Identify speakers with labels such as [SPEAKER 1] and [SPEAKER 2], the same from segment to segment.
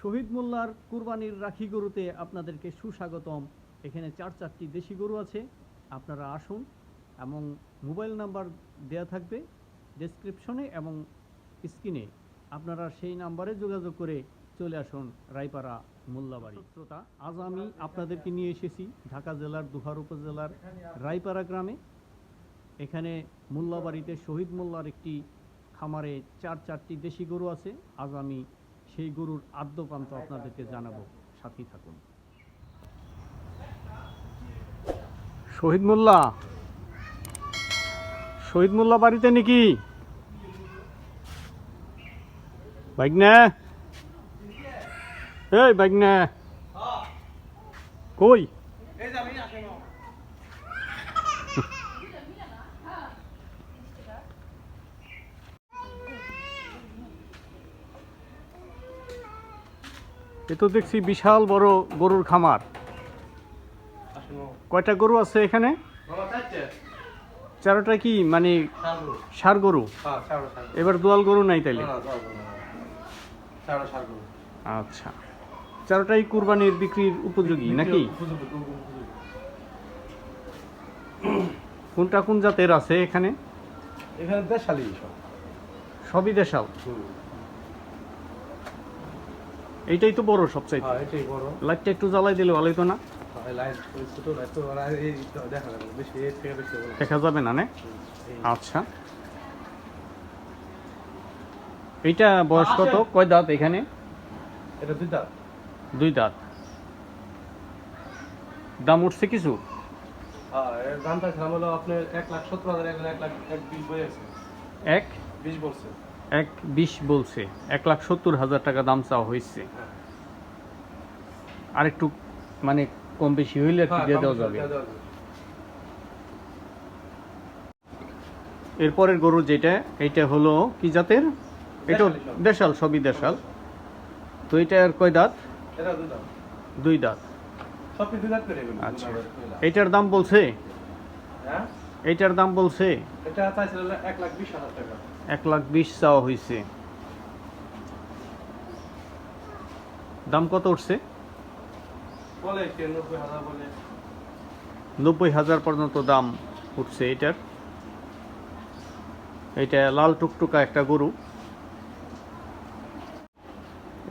[SPEAKER 1] শহীদ মোল্লার কুরবানির রাখি গরুতে আপনাদেরকে সুস্বাগতম। এখানে চার চারটি দেশি গরু আছে, আপনারা আসুন এবং মোবাইল নাম্বার দেয়া থাকবে ডেসক্রিপশনে এবং স্ক্রিনে আপনারা সেই নাম্বারে যোগাযোগ করে চলে আসুন রায়পাড়া মোল্লাবাড়ি। শ্রোতা, আজ আমি আপনাদেরকে নিয়ে এসেছি ঢাকা জেলার, দুহার উপজেলার রায়পাড়া গ্রামে। এখানে মোল্লাবাড়িতে শহীদ মোল্লার একটি খামারে চার চারটি দেশি গরু আছে। আজ আমি সেই গরুর আদ্যপান্ত আপনাদেরকে জানাব। সাথেই থাকুন। শহীদ মোল্লা। শহীদ মোল্লা বাড়িতে নাকি? বাইকনা এই বাইকনা কই? এ তো দেখছি বিশাল বড় গরুর খামার। কয়টা গরু আছে এখানে? চারোটা কি? মানে সার গরু? এবার দোয়াল গরু নাই তাইলে? আচ্ছা। চারোটাই কুরবানির বিক্রির উপযোগী নাকি? কোনটা কোন জাতের আছে এখানে?
[SPEAKER 2] এখানে দেশালি সব।
[SPEAKER 1] সবই দেশাল। এইটাই তো বড় সবচাইতে।
[SPEAKER 2] হ্যাঁ এটাই বড়।
[SPEAKER 1] লাইটটা একটু জ্বালাই দিলে ভালোই তো না?
[SPEAKER 2] হ্যাঁ, তো দেখা যাবে না। বেশি এর থেকে বেশি হবে
[SPEAKER 1] দেখা যাবে না নে? আচ্ছা। এইটা বয়স কত? কয় দাঁত এখানে?
[SPEAKER 2] এটা দুই দাঁত।
[SPEAKER 1] দুই দাঁত। দাম উঠছে কিছু?
[SPEAKER 2] হ্যাঁ এর দামটা ছিলাম হলো আপনার এক লাখ সত্তর হাজার এক লাখ এক বিশ বই আছে।
[SPEAKER 1] এক?
[SPEAKER 2] বিশ বলছে।
[SPEAKER 1] এক বিশ বলছে এক লাখ সত্তর হাজার টাকা দাম চাওয়া হয়েছে।
[SPEAKER 2] হ্যাঁ।
[SPEAKER 1] আর একটু মানে কম বেশি হইলে একটু
[SPEAKER 2] হ্যাঁ,
[SPEAKER 1] দিয়ে দেওয়া যাবে। এরপরের গরু যেটা এটা হলো কি জাতের? এটা
[SPEAKER 2] দেশাল
[SPEAKER 1] সবই দেশাল। তো এটার কয় দাঁত?
[SPEAKER 2] এটা দুই দাঁত।
[SPEAKER 1] দাঁত।
[SPEAKER 2] দুই দাঁত করে
[SPEAKER 1] আচ্ছা। এইটার দাম বলছে?
[SPEAKER 2] হ্যাঁ?
[SPEAKER 1] এইটার দাম বলছে?
[SPEAKER 2] এটা এক লাখ বিশ হাজার টাকা।
[SPEAKER 1] এক লাখ বিশ চাওয়া হয়েছে দাম কত উঠছে?
[SPEAKER 2] নব্বই হাজার
[SPEAKER 1] পর্যন্ত দাম উঠছে এটার। এটা লাল টুকটুকা একটা গরু।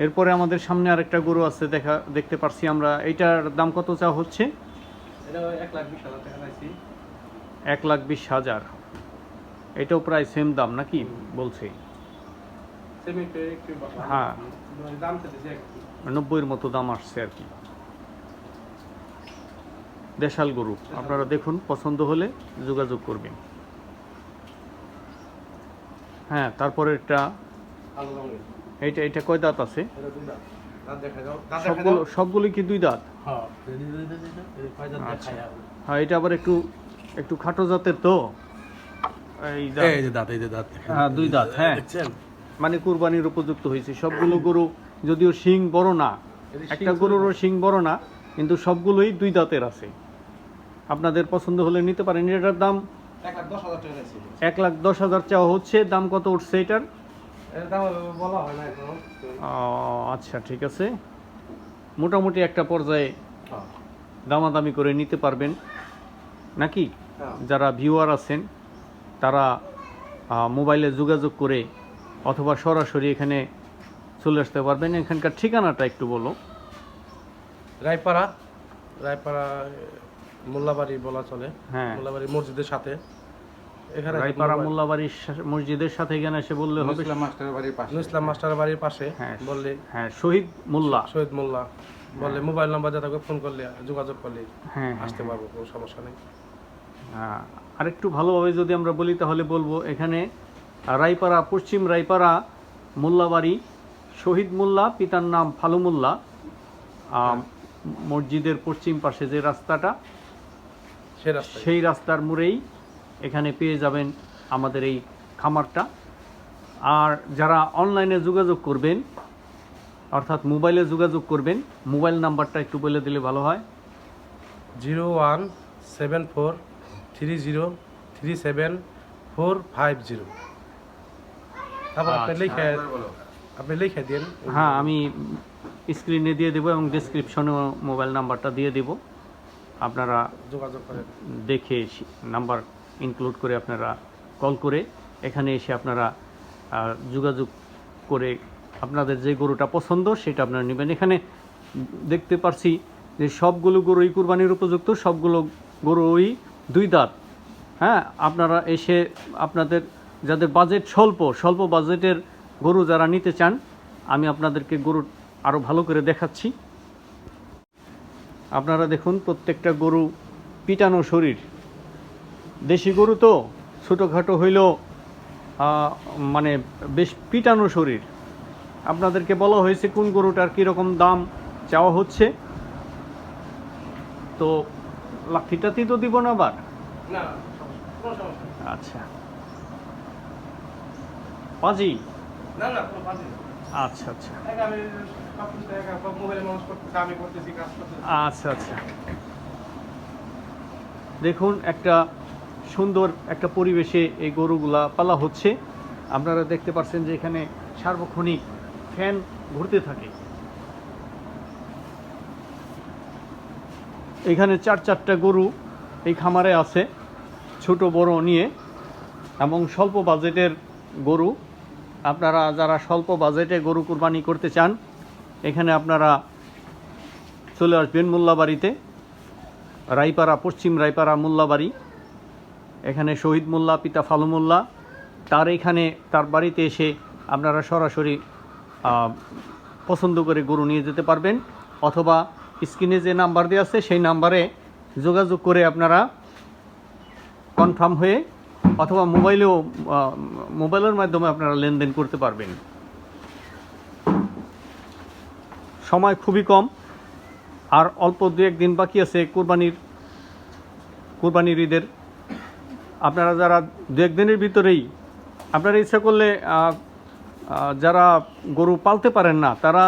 [SPEAKER 1] এরপরে আমাদের সামনে আরেকটা গরু আছে দেখা দেখতে পারছি আমরা। এইটার দাম কত চাওয়া হচ্ছে?
[SPEAKER 2] এক লাখ বিশ হাজার টাকা চাইছি
[SPEAKER 1] এক লাখ বিশ হাজার এটাও প্রায় সেম দাম নাকি বলছে। হ্যাঁ।
[SPEAKER 2] মানে
[SPEAKER 1] নব্বইয়ের মতো দাম আসছে আর কি দেশাল গরু আপনারা দেখুন পছন্দ হলে যোগাযোগ করবেন হ্যাঁ তারপরে একটা এইটা এটা কয় দাঁত আছে সবগুলো সবগুলো কি দুই দাঁত
[SPEAKER 2] হ্যাঁ
[SPEAKER 1] আচ্ছা। হ্যাঁ এটা আবার একটু একটু খাটো জাতের তো এই
[SPEAKER 2] যে দাঁত। এই যে দাঁত
[SPEAKER 1] হ্যাঁ, দুই দাঁত, হ্যাঁ। মানে কুরবানির উপযুক্ত হয়েছে। সবগুলো গরু যদিও শিং বড় না একটা গরুরও শিং বড় না কিন্তু সবগুলোই দুই দাঁতের আছে। আপনাদের পছন্দ হলে নিতে পারেন। এটার দাম
[SPEAKER 2] এক লাখ দশ হাজার
[SPEAKER 1] চাওয়া হচ্ছে। দাম কত উঠছে এটার?
[SPEAKER 2] বলা হয় না এখনও।
[SPEAKER 1] ও, আচ্ছা ঠিক আছে। মোটামুটি একটা পর্যায়ে
[SPEAKER 2] হ্যাঁ।
[SPEAKER 1] দামাদামি করে নিতে পারবেন। নাকি?
[SPEAKER 2] হ্যাঁ।
[SPEAKER 1] যারা ভিউয়ার আছেন তারা আহ, মোবাইলে যোগাযোগ করে অথবা সরাসরি এখানে চলে আসতে পারবেন। এখানকার ঠিকানাটা একটু বলো।
[SPEAKER 2] রায়পাড়া রায়পাড়া মোল্লাবাড়ি বলা চলে।
[SPEAKER 1] হ্যাঁ।
[SPEAKER 2] মোল্লাবাড়ি মসজিদের সাথে। এখানে
[SPEAKER 1] রায়পাড়া মোল্লাবাড়ির মসজিদের সাথে এখানে এসে বললে হবে।
[SPEAKER 3] ইসলাম মাস্টারের বাড়ির পাশে।
[SPEAKER 2] ইসলাম মাস্টার বাড়ির পাশে
[SPEAKER 1] হ্যাঁ।
[SPEAKER 2] বললে
[SPEAKER 1] হ্যাঁ শহীদ মোল্লা।
[SPEAKER 2] শহীদ মোল্লা। বললে মোবাইল নাম্বার যা ফোন করলে যোগাযোগ করলে
[SPEAKER 1] হ্যাঁ
[SPEAKER 2] আসতে পারব কোনো সমস্যা নেই।
[SPEAKER 1] হ্যাঁ, আরেকটু ভালোভাবে যদি আমরা বলি তাহলে বলব এখানে রায়পাড়া পশ্চিম রায়পাড়া মোল্লাবাড়ি শহীদ মোল্লা পিতার নাম ফালু মোল্লা মসজিদের পশ্চিম পাশে যে রাস্তাটা সেই রাস্তার মোড়েই এখানে পেয়ে যাবেন আমাদের এই খামারটা। আর যারা অনলাইনে যোগাযোগ করবেন অর্থাৎ মোবাইলে যোগাযোগ করবেন মোবাইল নাম্বারটা একটু বলে দিলে ভালো হয়।
[SPEAKER 2] Zero one seven four three zero three seven four five zero তারপর আপনি
[SPEAKER 1] আচ্ছা।
[SPEAKER 2] লিখে আপনি লিখে দিন।
[SPEAKER 1] হ্যাঁ আমি স্ক্রিনে দিয়ে দেবো এবং ডিসক্রিপশনেও মোবাইল নাম্বারটা দিয়ে দেবো। আপনারা
[SPEAKER 2] যোগাযোগ করে
[SPEAKER 1] দেখে নাম্বার ইনক্লুড করে আপনারা কল করে এখানে এসে আপনারা যোগাযোগ করে আপনাদের যে গরুটা পছন্দ সেটা আপনারা নেবেন। এখানে দেখতে পারছি যে সবগুলো গরুই কুরবানির উপযুক্ত সবগুলো গরুই দুই দাঁত। হ্যাঁ আপনারা এসে আপনাদের যাদের বাজেট স্বল্প স্বল্প বাজেটের গরু যারা নিতে চান, আমি আপনাদেরকে গরু আরও ভালো করে দেখাচ্ছি। আপনারা দেখুন প্রত্যেকটা গরু পিটানো শরীর। দেশি গরু তো ছোটোখাটো হইলেও মানে বেশ পিটানো শরীর। আপনাদেরকে বলা হয়েছে কোন গরুটার কীরকম দাম চাওয়া হচ্ছে। তো লাঠিটাতি তো দিব না আবার। আচ্ছা। পাজি?
[SPEAKER 2] না না কোনো বাজে
[SPEAKER 1] আচ্ছা আচ্ছা। আচ্ছা আচ্ছা। দেখুন একটা সুন্দর একটা পরিবেশে এই গরুগুলা পালা হচ্ছে। আপনারা দেখতে পাচ্ছেন যে এখানে সার্বক্ষণিক ফ্যান ঘুরতে থাকে। এখানে চার চারটা গরু এই খামারে আছে, ছোট, বড় নিয়ে, এবং স্বল্প বাজেটের গরু। আপনারা যারা স্বল্প বাজেটে গরু কুরবানি করতে চান, এখানে আপনারা চলে আসবেন মোল্লাবাড়িতে রাইপাড়া পশ্চিম রাইপাড়া মোল্লাবাড়ি। এখানে শহীদ মোল্লা, পিতা ফালু মোল্লা, তার এখানে, তার বাড়িতে এসে আপনারা সরাসরি পছন্দ করে গরু নিয়ে যেতে পারবেন, অথবা স্ক্রিনে যে নাম্বার দেওয়া আছে, সেই নাম্বারে যোগাযোগ করে আপনারা কনফার্ম হয়ে অথবা মোবাইলেও মোবাইলের মাধ্যমে আপনারা লেনদেন করতে পারবেন। সময় খুবই কম, আর অল্প দু একদিন বাকি আছে কোরবানির কোরবানির ঈদের। আপনারা যারা দু একদিনের ভিতরেই আপনারা ইচ্ছা করলে যারা গরু পালতে পারেন না, তারা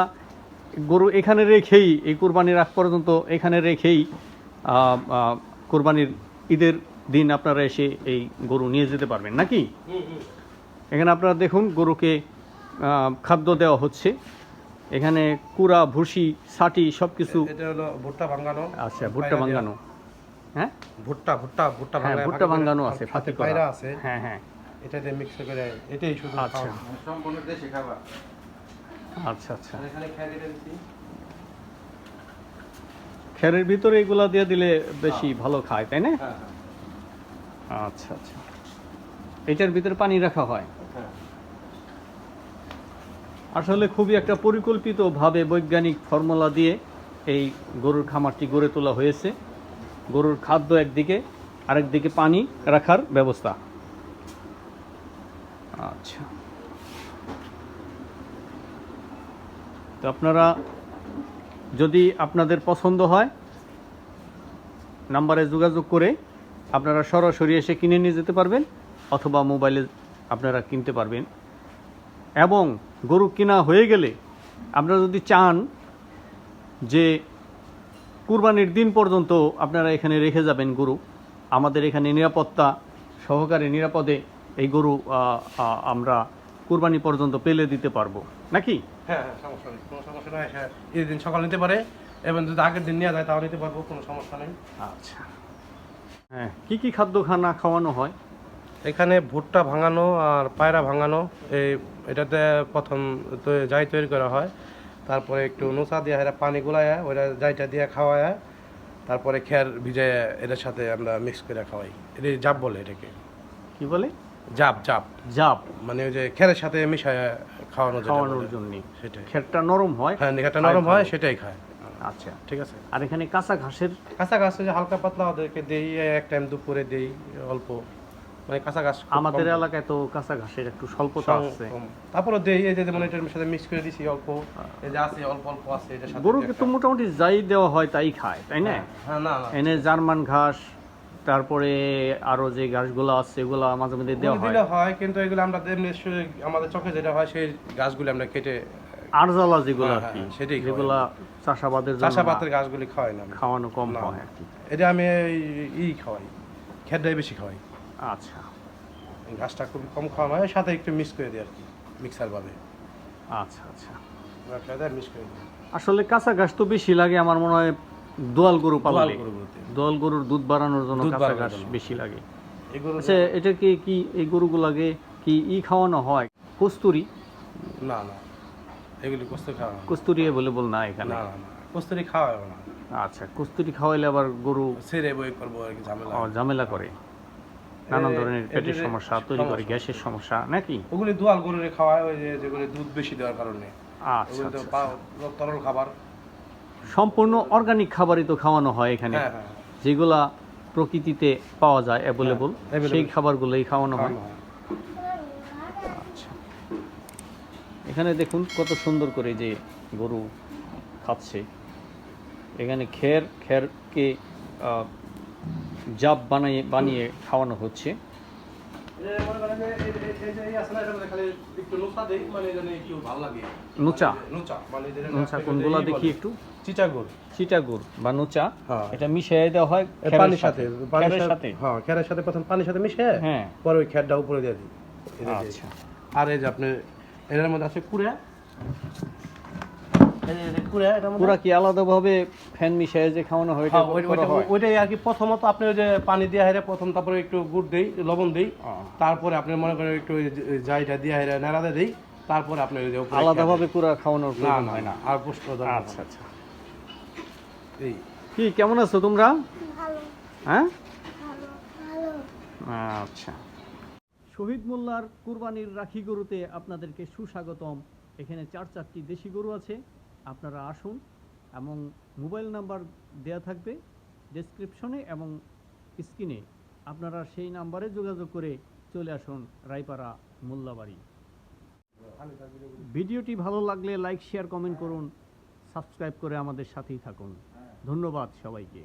[SPEAKER 1] গরু এখানে রেখেই এই কোরবানির আগ পর্যন্ত এখানে রেখেই কোরবানির ঈদের দিন আপনারা এসে এই গরু নিয়ে যেতে পারবেন নাকি? এখানে আপনারা দেখুন গরুকে খাদ্য দেওয়া হচ্ছে। এখানে কুড়া ভুসি ছাটি সব কিছু
[SPEAKER 2] ভুট্টা ভাঙানো।
[SPEAKER 1] আচ্ছা ভুট্টা ভাঙ্গানো হ্যাঁ?
[SPEAKER 2] ভুট্টা ভুট্টা ভুট্টা
[SPEAKER 1] হ্যাঁ ভুট্টা
[SPEAKER 2] ফাঁকি
[SPEAKER 1] আছে
[SPEAKER 2] সাথে
[SPEAKER 1] ফাঁকি করা
[SPEAKER 2] আছে।
[SPEAKER 1] হ্যাঁ হ্যাঁ।
[SPEAKER 2] এটা মিক্স করে এটাই শুধু
[SPEAKER 1] আচ্ছা।
[SPEAKER 2] সম্পূর্ণ দেশি খাবার।
[SPEAKER 1] আচ্ছা আচ্ছা। খেরের ভিতরে এগুলা দিয়ে দিলে বেশি ভালো খায় তাই না?
[SPEAKER 2] হ্যাঁ।
[SPEAKER 1] আচ্ছা আচ্ছা। এটার ভিতরে পানি রাখা হয়।
[SPEAKER 2] হ্যাঁ।
[SPEAKER 1] আসলে খুবই একটা পরিকল্পিতভাবে বৈজ্ঞানিক ফর্মুলা দিয়ে এই গরুর খামারটি গড়ে তোলা হয়েছে। গরুর খাদ্য একদিকে আরেকদিকে পানি রাখার ব্যবস্থা। আচ্ছা। তো আপনারা যদি আপনাদের পছন্দ হয়, নাম্বারে যোগাযোগ করে আপনারা সরাসরি এসে কিনে নিয়ে যেতে পারবেন অথবা মোবাইলে আপনারা কিনতে পারবেন। এবং গরু কেনা হয়ে গেলে আপনারা যদি চান যে কুরবানির দিন পর্যন্ত আপনারা এখানে রেখে যাবেন গরু, আমাদের এখানে নিরাপত্তা সহকারে নিরাপদে এই গরু আমরা কুরবানি পর্যন্ত পেলে দিতে পারব। নাকি?
[SPEAKER 2] হ্যাঁ হ্যাঁ সমস্যা নেই। কোনো সমস্যা নেই হ্যাঁ। এই দিন সকাল নিতে পারে এবং যদি আগের দিন নেওয়া যায় তাও নিতে পারব কোনো সমস্যা নেই।
[SPEAKER 1] আচ্ছা। হ্যাঁ কি কি খাদ্য খানা খাওয়ানো হয়?
[SPEAKER 2] এখানে ভুট্টা ভাঙানো আর পায়রা ভাঙানো এই এটাতে প্রথম তো যাই তৈরি করা হয়। তারপরে একটু নোচা দিয়ে এরা পানি গুলায় ওরা যাইটা দিয়ে খাওয়ায় তারপরে খেয়ার ভিজে এটার সাথে আমরা মিক্স করে খাওয়াই। এটা জাপ বলে এটাকে।
[SPEAKER 1] কি বলে?
[SPEAKER 2] জাপ জাপ।
[SPEAKER 1] জাপ।
[SPEAKER 2] মানে ওই যে খেরের সাথে মিশায় খাওয়ানো
[SPEAKER 1] খাওয়ানোর জন্য
[SPEAKER 2] সেটাই।
[SPEAKER 1] খেরটা নরম হয়
[SPEAKER 2] হ্যাঁ
[SPEAKER 1] খায়
[SPEAKER 2] নরম হয় সেটাই খায়।
[SPEAKER 1] আচ্ছা।
[SPEAKER 2] ঠিক আছে।
[SPEAKER 1] আর এখানে কাঁচা ঘাসের
[SPEAKER 2] কাঁচা গাছ যে হালকা পাতলা ওদেরকে দেই এক টাইম দুপুরে দেই অল্প। মানে কাঁচা খুব
[SPEAKER 1] আমাদের এলাকায় তো কাঁচা ঘাসের একটু স্বল্পতা আছে।
[SPEAKER 2] তারপরে দেই এই যে যেমন এটার সাথে মিক্স করে দিছি অল্প এই যে আছে অল্প অল্প আছে এটার সাথে
[SPEAKER 1] গরুকে তো মোটামুটি যাই দেওয়া হয় তাই খায় তাই না?
[SPEAKER 2] হ্যাঁ না না।
[SPEAKER 1] এনে জার্মান ঘাস তারপরে আরও যে ঘাসগুলো আছে এগুলো মাঝে মধ্যে দেওয়া হয়।
[SPEAKER 2] হয় কিন্তু এগুলো আমরা এমনি আমাদের চোখে যেটা হয় সেই গাছগুলো আমরা কেটে
[SPEAKER 1] আরজালা যেগুলো
[SPEAKER 2] হ্যাঁ,
[SPEAKER 1] আর কি
[SPEAKER 2] হ্যাঁ, সেটাই।
[SPEAKER 1] যেগুলা চাষাবাদের জন্য
[SPEAKER 2] চাষাবাতের
[SPEAKER 1] না,
[SPEAKER 2] গাছগুলি খাওয়াই না
[SPEAKER 1] খাওয়ানো কম। হয়
[SPEAKER 2] এটা আমি এই ই খাওয়াই খেরটাই বেশি খাওয়াই।
[SPEAKER 1] আচ্ছা।
[SPEAKER 2] গাছটা খুব কম খাওয়ানো হয় সাথে একটু মিক্স করে দিই আর কি মিক্সার ভাবে
[SPEAKER 1] আচ্ছা। আচ্ছা
[SPEAKER 2] করে দিই।
[SPEAKER 1] আসলে কাঁচা ঘাস তো বেশি লাগে আমার মনে হয় দোয়াল গরু
[SPEAKER 2] দোয়াল
[SPEAKER 1] দোয়াল গরুর দুধ বাড়ানোর জন্য কাঁচা ঘাস বেশি লাগে। আচ্ছা এটা কি এই গরুগুলাকে কি ই খাওয়ানো হয়? কস্তুরি?
[SPEAKER 2] না না। এগুলি কষ্ট খাওয়া হয়।
[SPEAKER 1] কস্তুরি অ্যাভেলেবল না এখানে।
[SPEAKER 2] না না কস্তুরি খাওয়া হবে না।
[SPEAKER 1] আচ্ছা কস্তুরি খাওয়াইলে আবার গরু
[SPEAKER 2] ছেড়ে বই করব আর কি ঝামেলা
[SPEAKER 1] ঝামেলা করে। নানান ধরনের পেটের সমস্যা তৈরি করে গ্যাসের সমস্যা নাকি?
[SPEAKER 2] ওগুলি দোয়াল গরুরে খাওয়ায় ওই যে যেগুলি দুধ বেশি দেওয়ার কারণে।
[SPEAKER 1] আচ্ছা আচ্ছা।
[SPEAKER 2] পা- তরল খাবার।
[SPEAKER 1] সম্পূর্ণ অর্গানিক খাবারই তো খাওয়ানো হয় এখানে।
[SPEAKER 2] হ্যাঁ হ্যাঁ।
[SPEAKER 1] যেগুলা প্রকৃতিতে পাওয়া যায় অ্যাভেলেবল। সেই খাবারগুলোই খাওয়ানো হয়। আচ্ছা। এখানে দেখুন কত সুন্দর করে যে গরু খাচ্ছে। এখানে খের খেরকে জাপ বানিয়ে বানিয়ে খাওয়ানো হচ্ছে। কোনগুলা দেখি একটু?
[SPEAKER 2] চিটাগুড়।
[SPEAKER 1] চিটাগুড় বা নোচা
[SPEAKER 2] হ্যাঁ।
[SPEAKER 1] এটা মিশিয়ে দেওয়া হয়
[SPEAKER 2] পানির সাথে পানির সাথে। হ্যাঁ খেরের সাথে প্রথম পানির সাথে মিশে
[SPEAKER 1] হ্যাঁ।
[SPEAKER 2] পরে ওই খেরটা উপরে দিয়ে দিই।
[SPEAKER 1] আচ্ছা।
[SPEAKER 2] আর এই যে আপনি এটার মধ্যে আছে কুড়া।
[SPEAKER 1] পুরা কি আলাদাভাবে ফ্যান মিশিয়ে যে খাওয়ানো হয়
[SPEAKER 2] হ্যাঁ, ওইটাই আর কি। প্রথমত আপনি ওই যে পানি দিয়ে হেরে প্রথম তারপরে একটু গুড় দেই লবণ দেই তারপরে আপনি মনে করেন একটু জাইটা দিয়ে হেরে নাড়াতে দেই তারপরে আপনি ওই যে উপরে
[SPEAKER 1] আলাদাভাবে পুরা খাওয়ানোর প্রয়োজন হয়
[SPEAKER 2] না।
[SPEAKER 1] না
[SPEAKER 2] আর পুষ্ট
[SPEAKER 1] আচ্ছা আচ্ছা।
[SPEAKER 2] এই।
[SPEAKER 1] কি কেমন আছো তোমরা? হ্যাঁ?
[SPEAKER 3] ভালো ভালো।
[SPEAKER 1] আচ্ছা। শহীদ মোল্লার কুরবানির রাখি গরুতে আপনাদেরকে সুস্বাগতম। এখানে চার চারটি দেশি গরু আছে। আপনারা আসুন এবং মোবাইল নাম্বার দেয়া থাকবে ডেসক্রিপশনে এবং স্ক্রিনে আপনারা সেই নাম্বারে যোগাযোগ করে চলে আসুন রায়পাড়া মোল্লাবাড়ি। ভিডিওটি ভালো লাগলে লাইক শেয়ার কমেন্ট করুন। সাবস্ক্রাইব করে আমাদের সাথেই থাকুন। ধন্যবাদ সবাইকে।